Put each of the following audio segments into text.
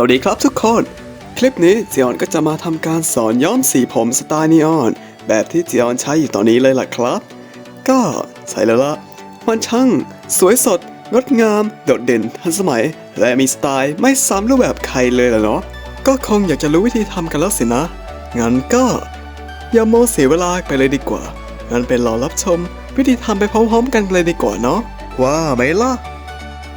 สวัสดีครับทุกคน คลิปนี้จีออนก็จะมาทำการสอนย้อมสีผมสไตล์นีออน แบบที่จีออนใช้อยู่ตอนนี้เลยล่ะครับ ก็ใช่แล้วละมันช่างสวยสด งดงาม โดดเด่นทันสมัย และมีสไตล์ไม่ซ้ำรูปแบบใครเลยล่ะเนาะก็คงอยากจะรู้วิธีทำกันแล้วสินะ งั้นก็อย่าโมเสียเวลาไปเลยดีกว่า งั้นไปรอรับชม วิธีทำไปพร้อมๆ กันเลยดีกว่าเนาะว่าไหมล่ะ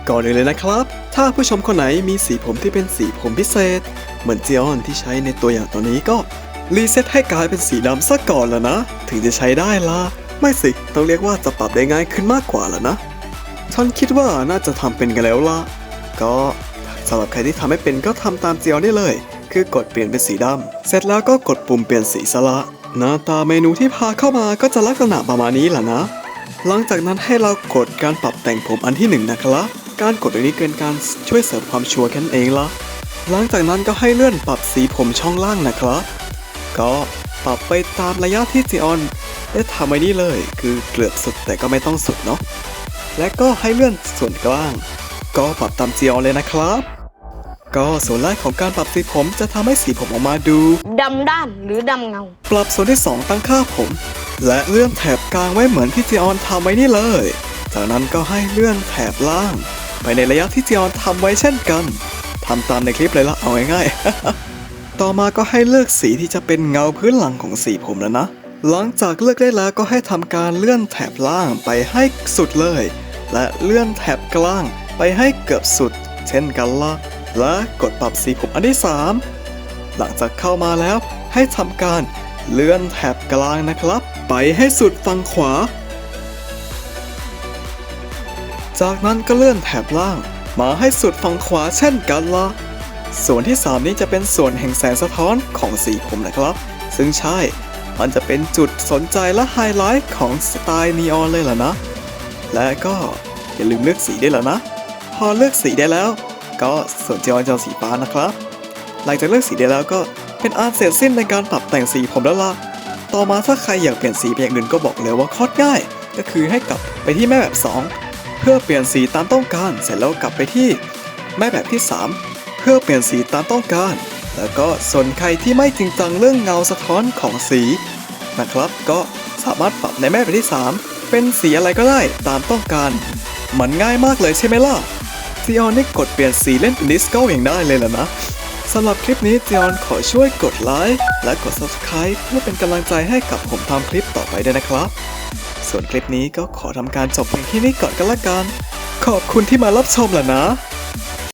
ก่อนอื่นเลยนะครับ ถ้าผู้ชมคนไหนมีสีผมที่เป็นสีผมพิเศษ เหมือนเจีออนที่ใช้ในตัวอย่างตอนนี้ก็รีเซ็ตให้กลายเป็นสีดำซะก่อนแล้วนะ ถึงจะใช้ได้ละไม่สิ ต้องเรียกว่าจะปรับได้ง่ายขึ้นมากกว่าแล้วนะฉันคิดว่าน่าจะทำเป็นกันแล้วล่ะก็สำหรับใครที่ทำไม่เป็นก็ทำตามเจีออนได้เลย คือกดเปลี่ยนเป็นสีดำเสร็จแล้วก็กดปุ่มเปลี่ยนสีสละหน้าตาเมนูที่พาเข้ามาก็จะลักษณะประมาณนี้แหละนะ หลังจากนั้นให้เรากดการปรับแต่งผมอันที่หนึ่งนะครับ การกดอันนี้เป็นการช่วยเสริมความชัวร์แค่นั้นเองละหลังจากนั้นก็ให้เลื่อนปรับสีผมช่องล่างนะครับ ก็ปรับไปตามระยะที่จีออนได้ทำไว้นี่เลย คือเกือบสุดแต่ก็ไม่ต้องสุดเนาะและก็ให้เลื่อนส่วนกลาง ก็ปรับตามจีออนเลยนะครับ ก็ส่วนแรกของการปรับสีผมจะทำให้สีผมออกมาดูดำด้านหรือดำเงา ปรับส่วนที่ 2 ตั้งค่าผม และเลื่อนแถบกลางไว้เหมือนที่จีออนทำไว้นี่เลย จากนั้นก็ให้เลื่อนแถบล่าง ไปในระยะที่จีออนทำไว้เช่นกันทำตามในคลิปเลยละเอาง่ายๆ ต่อมาก็ให้เลือกสีที่จะเป็นเงาพื้นหลังของสีผมแล้วนะ หลังจากเลือกได้แล้วก็ให้ทำการเลื่อนแถบล่างไปให้สุดเลย และเลื่อนแถบกลางไปให้เกือบสุด เช่นกันละและกดปรับสีผมอันที่สามหลังจากเข้ามาแล้วให้ทำการเลื่อนแถบกลางนะครับ ไปให้สุดฝั่งขวา จากนั้นก็เลื่อนแถบล่าง มาให้สุดฝั่งขวาเช่นกันละส่วนที่ 3 นี้จะเป็นส่วนแห่งแสงสะท้อนของสีผมนะครับ ซึ่งใช่ มันจะเป็นจุดสนใจและไฮไลท์ของสไตล์นีออนเลยล่ะนะ และก็อย่าลืมเลือกสีได้วยล่ะนะ พอเลือกสีได้แล้ว ก็ส่วนจอนจอสีฟ้านะครับ หลังจากเลือกสีได้แล้วก็เป็นอันเสร็จสิ้นในการปรับแต่งสีผมแล้วล่ะ ต่อมาถ้าใครอยากเปลี่ยนสีเป็นอย่างอื่นก็บอกเลยว่าโคตรง่าย ก็คือให้กลับไปที่แม่แบบ 2 เพื่อเปลี่ยนสีตามต้องการ เสร็จแล้วกลับไปที่แม่แบบที่ 3 เพื่อเปลี่ยนสีตามต้องการ แล้วก็ส่วนใครที่ไม่จริงจังเรื่องเงาสะท้อนของสีนะครับ ก็สามารถปรับในแม่แบบที่ 3 เป็นสีอะไรก็ได้ตามต้องการ มันง่ายมากเลยใช่ไหมล่ะจีออนได้กดเปลี่ยนสีเล่นป็นดิสโก้เองได้เลยล่ะนะสำหรับคลิปนี้จีออนขอช่วยกดไลค์และกด Subscribe เพื่อเป็นกำลังใจให้กับผมทำคลิปต่อไปด้วยนะครับ ส่วนคลิปนี้ก็ขอทำการจบเพียงที่นี้ก่อนกันละกัน ขอบคุณที่มารับชมล่ะนะ